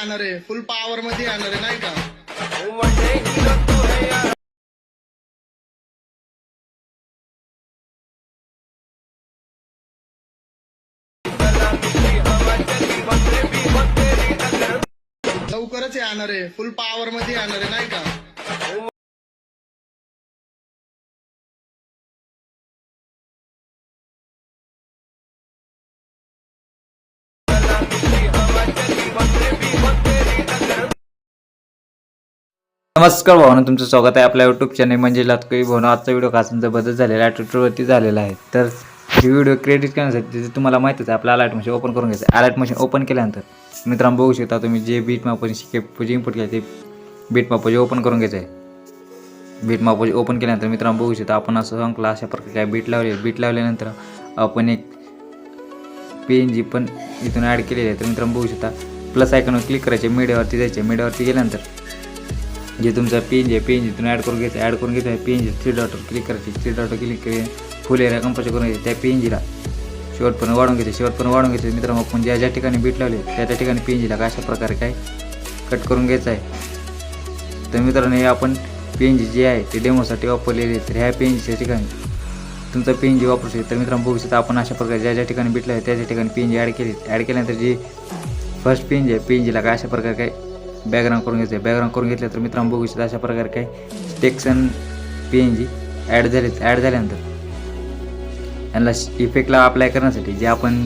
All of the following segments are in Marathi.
आणणार आहे. फुल पॉवर मध्ये आणणार आहे नाही का? लवकरच येणार आहे. फुल पॉवर मध्ये आणणार आहे नाही का? नमस्कार भावना तुमचं स्वागत आहे आपल्या यूट्यूब चॅनल म्हणजे लातकोई भावना आजचा व्हिडिओ कासांचा बदल झालेला आहे ट्विटरवरती झालेला आहे. तर ही व्हिडिओ क्रेडिट करण्यासाठी तिथे तुम्हाला माहितीच आहे आपल्या अलर्ट मशीन ओपन करून घ्यायचं आहे. अलर्ट मशीन ओपन केल्यानंतर मित्रांनो बघू शकता तुम्ही जे बीट मापोची शिके जे इम्पोर्ट केलं ते बीट मापचे ओपन करून घ्यायचं आहे. बीट मापचे ओपन केल्यानंतर मित्रांनो बघू शकता आपण असं अंकला अशा प्रकारे काय बीट लावले बीट लावल्यानंतर आपण एक पी एन जी पण इथून ॲड केलेली आहे. तर मित्रांनो बघू शकता प्लस आयकॉनवर क्लिक करायचे मीडियावरती जायचे. मीडियावरती गेल्यानंतर जे तुमचा P N G P N जीतून ॲड करून घ्यायचं ॲड करून घ्यायचं पी एन जी थ्री डॉटवर क्लिक करायची थ्री डॉटवर क्लिक करून फुल एरिया कंपोज करून घ्यायची त्या पी एन जीला. शेवटपर्यंत वाढून घ्यायचे शेवटपर्यंत वाढून घ्यायचे मित्रांनो आपण ज्या ज्या ठिकाणी बीट लावले त्या त्या ठिकाणी पी एन जीला अशा प्रकारे काय कट करून घ्यायचं आहे. तर मित्रांनो हे आपण पी एन जी जे आहे ते डेमोसाठी वापरलेले तर ह्या पी एन ठिकाणी तुमचा पी एन जी वापरू शकते. तर मित्रांनो बघू शकता आपण अशा प्रकारे ज्या ज्या ठिकाणी बीट लावले त्या त्या ठिकाणी पी एन जी ॲड केली ॲड केल्यानंतर जी फर्स्ट पी एन जी आहे पी एन जीला काय अशा प्रकारे काय बॅकग्राऊंड करून घ्यायचं आहे बॅकग्राऊंड करून घेतलं तर मित्रांनो बघू शकता अशा प्रकारे काय टेक्सन पी एन जी ॲड झाले ॲड झाल्यानंतर यांना इफेक्टला अप्लाय करण्यासाठी जे आपण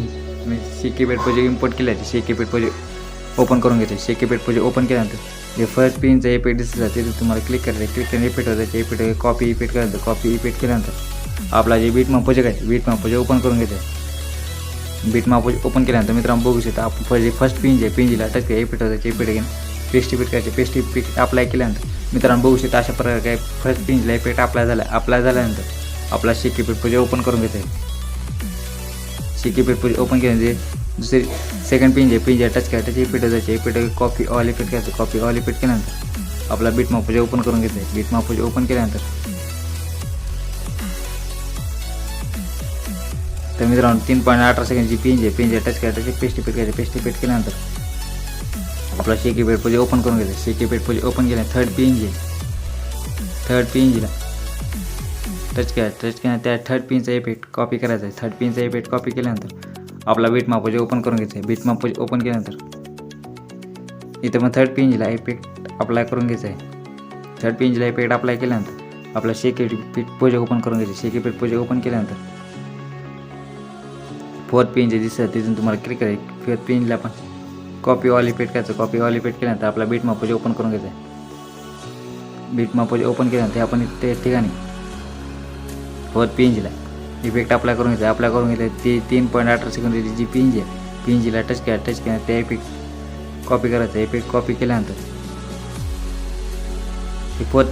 शेकी पेट पोजे इम्पोर्ट केले आहे शेकी पेट पोजे ओपन करून घेते शेकी पेट पोजे ओपन केल्यानंतर जे फर्स्ट पिनचं इफेक्ट दिसतं तिथे तुम्हाला क्लिक करायचं क्लिक करून इफेक्ट होतं ते इफेक्ट कॉपी इफेक्ट करायचं कॉपी इफेक्ट केल्यानंतर आपला जे बीट मापोजे आहे बीट मापोजे ओपन करून घेते बीट मापोजे ओपन केल्यानंतर मित्रांनो बघू शकता आपण जे फर्स्ट पिन जे पिंजीला टच काय इफेक्ट होतं ते इफेक्ट घेऊन पेस्ट पीठ करायचे पेस्ट पीठ अप्लाय केल्यानंतर मित्रांनो बघू शकता अशा प्रकारे काय फर्स्ट पिंजला इफेक्ट अप्लाय झालं अप्लाय झाल्यानंतर आपला शेकी पीठ पोजे ओपन करून घेते. शेकी पीठ पोजे ओपन केल्यानंतर दुसरी सेकंड पिंज आहे टच करायचं त्याची पीठ जायचे. पीठ कॉपी ऑल पीठ करायचं कॉपी ऑल पीठ केल्यानंतर आपला बीट मापोजे ओपन करून घेते. बीट मापोजे ओपन केल्यानंतर तर मित्रांनो तीन पॉईंट अठरा सेकंडची पिंज आहे. पिंज टच करायचं पेस्ट इफेक्ट करायचे पेस्ट इफेक्ट केल्यानंतर आपला शेकी पेट पोजे ओपन करून घ्यायचं शेकी पेट पोजे ओपन केल्या थर्ड पिंज आहे थर्ड पी पिंजला टच केला टच त्या थर्ड पिनचा इफ़ेक्ट कॉपी आहे थर्ड पिनचा इफ़ेक्ट कॉपी केल्यानंतर आपला बीट मापोजे ओपन करून घ्यायचं आहे बीट मापोजे ओपन केल्यानंतर इथं मग थर्ड पिंजला इफ़ेक्ट अप्लाय करून घ्यायचं आहे थर्ड पिंजला इफ़ेक्ट अप्लाय केल्यानंतर आपला शेकी पीठ पोजे ओपन करून घ्यायचे शेकी पीठ पोजे ओपन केल्यानंतर फोर्थ पिन जे दिसतं तिथून तुम्हाला क्लिक करायचं फोर्थ पिनला पण कॉपी ऑल करायचं कॉपी ऑल केल्यानंतर आपला बीट मापोजे ओपन करून घ्यायचं आहे बीट मापोजे ओपन केल्यानंतर आपण ते ठिकाणी वर पिंजला इफेक्ट अप्लाय करून घ्यायचा अप्लाय करून घेतलं ते तीन पॉईंट अठरा सेकंदची जी पिंज आहे पिंजीला टच केला टच केला त्या इफेक्ट कॉपी करायचा. इफेक्ट कॉपी केल्यानंतर फोर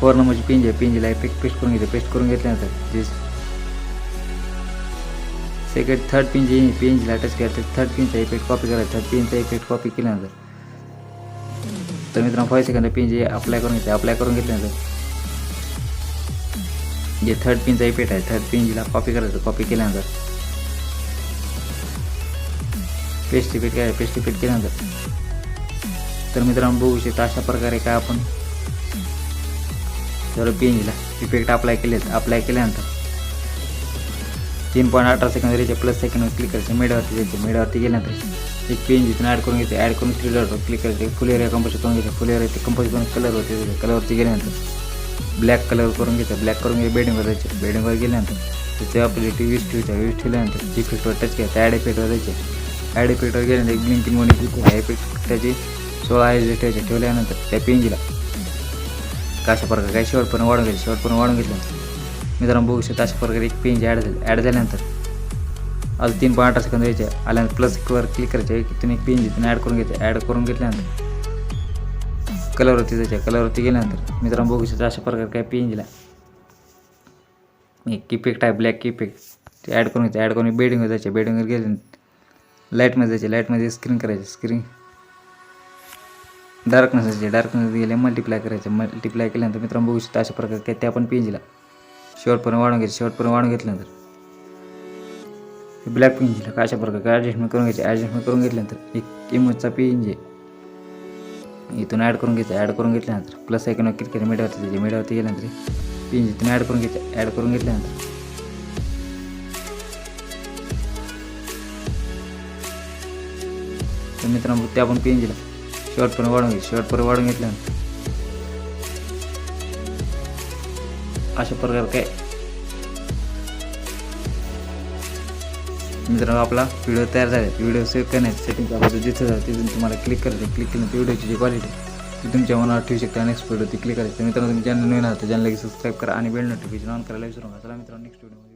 फोर नंबरची पिंज आहे. पिंजीला इफेक्ट पेस्ट करून घेते पेस्ट करून घेतल्यानंतर जे सेकंड थर्ड पिन जी पिंजला टच केला तर थर्ड पिनचा इफ़ेक्ट कॉपी करायचा थर्ड पिनचा इफ़ेक्ट कॉपी केल्यानंतर तर मित्रांनो फाईव्ह सेकंड पिन जे अप्लाय करून घ्यायचं अप्लाय करून घेतल्यानंतर जे थर्ड पिनचा इफ़ेक्ट आहे थर्ड पिनला कॉपी करायचं कॉपी केल्यानंतर पेस्ट इफ़ेक्ट काय पेस्ट इफ़ेक्ट केल्यानंतर तर मित्रांनो बघू शकता अशा प्रकारे काय आपण सर्व पिनला इफ़ेक्ट अप्लाय केले अप्लाय केल्यानंतर तीन पॉईंट अठरा सेकंद द्यायचे प्लस सेकंडवर क्लिक करायचे. मेडावरती द्यायचे मेडावरती गेल्यानंतर एक पेन जिथून ॲड करून घ्यायचे ॲड करून थ्री डॉटवर क्लिक करायचे. फुल एरिया कंपोज करून घ्यायचं फुल एरिया ते कंपोज करून कलरवरती कलरवरती गेल्यानंतर ब्लॅक कलर करून घ्यायचं ब्लॅक करून घ्या बेडिंगवर जायचं. बेडिंगवर गेल्यानंतर त्याचे आपली टी वीस ठेवायचा वीस ठेवल्यानंतर इफेक्टवर टच घ्यायचा ॲड इफेक्टवर जायचे. ॲड इफेक्टवर गेल्यानंतर एक ब्लिंकिंग मोनी इफेक्ट त्याची सोळा आहे ठेवायचे. ठेवल्यानंतर त्या पेंजीला कशा प्रकारे काय शेवटपर्यंत वाढून घ्यायचं शेवटपर्यंत वाढून घेतल्यानंतर मित्रांनो बघू शकता अशा प्रकारे एक पेंज ॲड झाली ॲड झाल्यानंतर. आज तीन पॉईंट अठरा सेकंद द्यायचे. आल्यानंतर प्लस वर क्लिक करायचे. तुम्ही एक पेंज तिथून ॲड करून घ्यायचे. ॲड करून घेतल्यानंतर. कलरवरती जायचे. कलरवरती गेल्यानंतर. मित्रांनो बघू शकता अशा प्रकारे काय पेंजला एक इफेक्ट आहे ब्लॅक इफेक्ट ते ॲड करून घ्यायचं. ॲड करून बेडिंगवर जायचे. बेडिंगवर गेले लाईटमध्ये जायचे. लाईटमध्ये स्क्रीन करायचे. स्क्रीन डार्कनेस जायचे. डार्कनेस गेले मल्टिप्लाय करायचे. मल्टिप्लाय केल्यानंतर मित्रांनो बघू शकता अशा प्रकारे काय त्या पण पेंजला शेवटपर्यंत वाढून घ्यायचं शेवटपर्यंत वाढून घेतल्यानंतर ब्लॅक पिंजला काय अशा प्रकारे ॲडजस्टमेंट करून घ्यायची ॲडजस्टमेंट करून घेतल्यानंतर एक इमोजचा पिन जे इथून ॲड करून घ्यायचं ॲड करून घेतल्यानंतर प्लस आयकॉन क्लिक केलं मीडियावरती त्याची मीडियावरती गेल्यानंतर पिन इथून ॲड करून घ्यायचं ॲड करून घेतल्यानंतर तर मित्रांनो त्या आपण पिन दिला शेवटपर्यंत वाढून घ्यायचं शेवटपर्यंत वाढून घेतल्यानंतर अशा प्रकारे काय? मित्रांनो आपला व्हिडिओ तयार झाला व्हिडिओ सेव्ह करण्याचे सेटिंग आपण जिथं झालं तिथून तुम्हाला क्लिक करायचं क्लिक केलं तर व्हिडिओची जी क्वालिटी ती तुमच्या मनावर ठेवू शकता. नेक्स्ट व्हिडिओ ती क्लिक करायचं. मित्रांनो तुम्ही चॅनल नवीन आहात तर लगेच सबस्क्राईब करा आणि बेल नोटिफिकेशन ऑन करायला विसरू नका. चला मित्रांनो नेक्स्ट व्हिडिओ